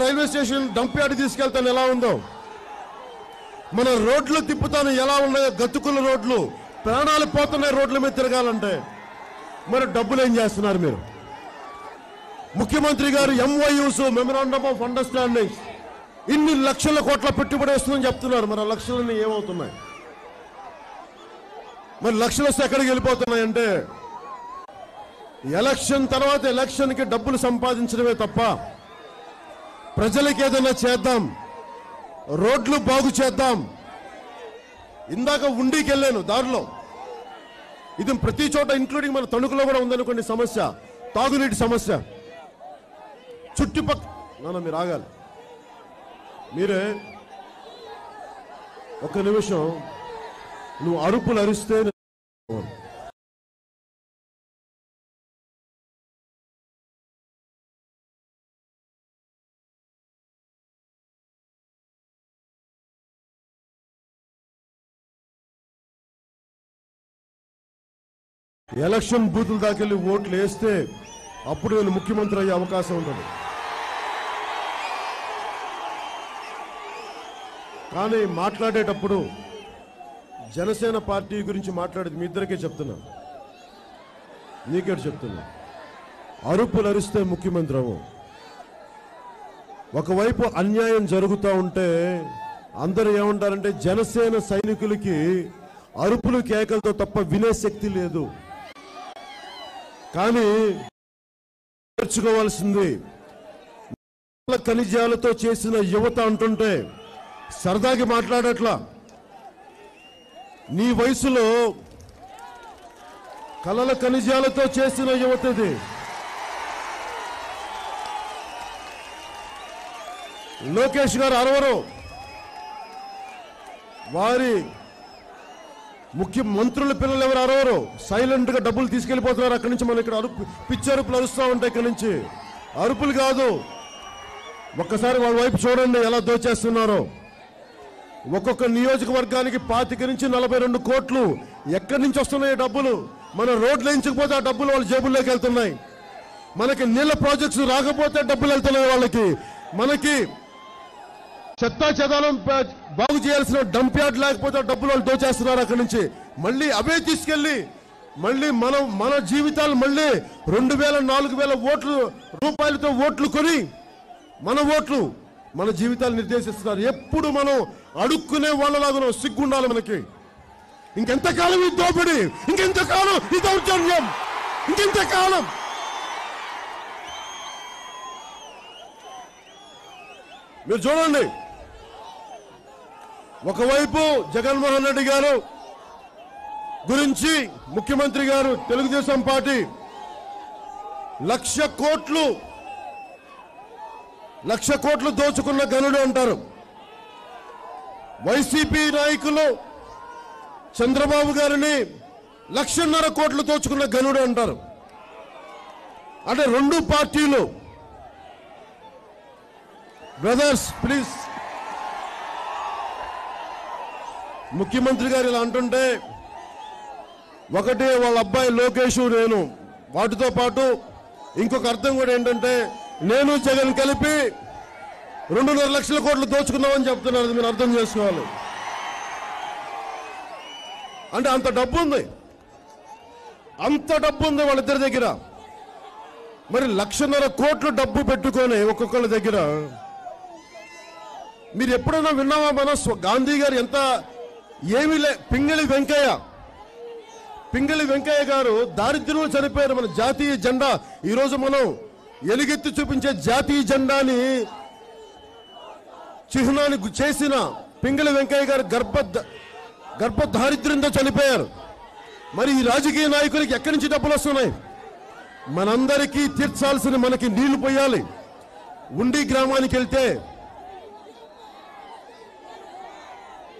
Railway station dump yard తీసుకెళ్తాను ఎలా ఉందో. మన రోడ్లు తిప్పుతాను ఎలా ఉన్నాయో గతుకుల రోడ్లు ప్రాణాలు పోతున్నాయి రోడ్ల మీద తిరగాలంటే. మరి డబ్బులు ఏం చేస్తున్నారు మీరు? ముఖ్యమంత్రి గారు ఎంవైయూస్ మెమరాండమ్ ఆఫ్ అండర్స్టాండింగ్ ఇన్ని లక్షల కోట్ల పెట్టుబడి వస్తుందని చెప్తున్నారు. మరి ఆ లక్షలన్నీ ఏమవుతున్నాయి? మరి లక్షలు వస్తే ఎక్కడికి వెళ్ళిపోతున్నాయంటే ఎలక్షన్ తర్వాత ఎలక్షన్కి డబ్బులు సంపాదించడమే తప్ప ప్రజలకి ఏదైనా చేద్దాం. రోడ్లు బాగు చేద్దాం. ఇందాక ఉండికి వెళ్ళాను దారిలో. ఇది ప్రతి చోట ఇంక్లూడింగ్ మన తణుకులో కూడా ఉందనుకోండి సమస్య. తాగునీటి సమస్య. చుట్టుపక్క నాన్న మీరు ఆగాలి. మీరే ఒక నిమిషం నువ్వు అరుపులు అరిస్తే ఎలక్షన్ బూతుల దాకెళ్ళి ఓట్లు వేస్తే అప్పుడు నేను ముఖ్యమంత్రి అయ్యే అవకాశం ఉండదు కానీ మాట్లాడేటప్పుడు జనసేన పార్టీ గురించి మాట్లాడేది మీ ఇద్దరికే చెప్తున్నా. నీకే చెప్తున్నా? అరుపులు అరిస్తే ముఖ్యమంత్రి అవ్వం. ఒకవైపు అన్యాయం జరుగుతూ ఉంటే అందరూ ఏమంటారంటే జనసేన సైనికులకి అరుపులు కేకలతో తప్ప వినే శక్తి లేదు. కానీ నేర్చుకోవాల్సింది. ఖనిజాలతో చేసిన యువత అంటుంటే సరదాకి మాట్లాడట్లా. నీ వయసులో కలల ఖనిజాలతో చేసిన యువత ఇది లోకేష్ గారు అరవరు. వారి ముఖ్యమంత్రుల పిల్లలు ఎవరు అరవరు సైలెంట్గా డబ్బులు తీసుకెళ్ళిపోతున్నారు అక్కడి నుంచి మనం ఇక్కడ అరుపు పిచ్చి అరుపులు అరుస్తూ ఉంటాయి ఇక్కడ నుంచి. అరుపులు కాదు. ఒక్కసారి వాళ్ళ వైపు చూడండి ఎలా దోచేస్తున్నారో. ఒక్కొక్క నియోజకవర్గానికి పాతిక నుంచి నలభై రెండు కోట్లు ఎక్కడి నుంచి వస్తున్నాయి డబ్బులు? మన రోడ్లు ఎంచకపోతే ఆ డబ్బులు వాళ్ళ జేబుల్లోకి వెళ్తున్నాయి. మనకి నీళ్ళ ప్రాజెక్ట్స్ రాకపోతే డబ్బులు వెళ్తున్నాయి వాళ్ళకి. మనకి చెత్తా చెదాలం బాగు చేయాల్సిన డంప్ యార్డ్ లేకపోతే డబ్బులు వాళ్ళు దోచేస్తున్నారు అక్కడి నుంచి. మళ్ళీ అవే తీసుకెళ్ళి మళ్ళీ మనం మన జీవితాలు మళ్ళీ రెండు వేల నాలుగు వేల ఓట్లు రూపాయలతో ఓట్లు కొని మన ఓట్లు మన జీవితాలు నిర్దేశిస్తున్నారు. ఎప్పుడు మనం అడుక్కునే వాళ్ళలాగా సిగ్గుండాలి మనకి. ఇంకెంతకాలం ఈ దోపిడి? ఇంకెంతకాలం ఈ దౌర్జన్యం? ఇంకెంతకాలం? మీరు చూడండి ఒకవైపు జగన్మోహన్ రెడ్డి గారు గురించి ముఖ్యమంత్రి గారు తెలుగుదేశం పార్టీ లక్ష కోట్లు లక్ష కోట్లు దోచుకున్న గనుడు అంటారు. వైసీపీ నాయకులు చంద్రబాబు గారిని లక్షన్నర కోట్లు దోచుకున్న గనుడు అంటారు. అంటే రెండు పార్టీలు. బ్రదర్స్ ప్లీజ్ ముఖ్యమంత్రి గారు ఇలా అంటుంటే ఒకటి వాళ్ళ అబ్బాయి లోకేష్ నేను. వాటితో పాటు ఇంకొక అర్థం కూడా ఏంటంటే నేను జగన్ కలిపి రెండున్నర లక్షల కోట్లు దోచుకున్నామని చెప్తున్నారు. మీరు అర్థం చేసుకోవాలి. అంటే అంత డబ్బు ఉంది. అంత డబ్బు ఉంది వాళ్ళిద్దరి దగ్గర. మరి లక్షన్నర కోట్లు డబ్బు పెట్టుకొని ఒక్కొక్కళ్ళ దగ్గర. మీరు ఎప్పుడైనా విన్నామా మన గాంధీ గారు ఎంత ఏమి లే పింగళి వెంకయ్య. పింగళి వెంకయ్య గారు దారిద్ర్యంలో చనిపోయారు మన జాతీయ జెండా. ఈరోజు మనం ఎలుగెత్తి చూపించే జాతీయ జెండాని చిహ్నాన్ని చేసిన పింగళి వెంకయ్య గారు గర్భ గర్భ దారిద్ర్యంతో చనిపోయారు. మరి ఈ రాజకీయ నాయకులకి ఎక్కడి నుంచి డబ్బులు వస్తున్నాయి? మనందరికీ తీర్చాల్సిన మనకి నీళ్ళు పోయాలి. ఉండి గ్రామానికి వెళ్తే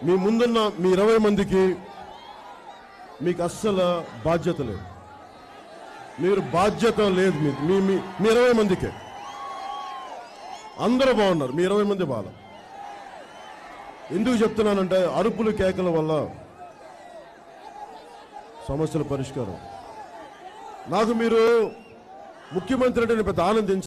మీ ముందున్న మీ ఇరవై మందికి మీకు అస్సలు బాధ్యత లేదు. మీరు బాధ్యత లేదు మీకు. మీ మీ మీ ఇరవై మందికే. అందరూ బాగున్నారు. మీ ఇరవై మంది బాగా ఎందుకు చెప్తున్నానంటే అరుపులు కేకల వల్ల సమస్యల పరిష్కారం. నాకు మీరు ముఖ్యమంత్రి అంటే పెద్ద ఆనందించారు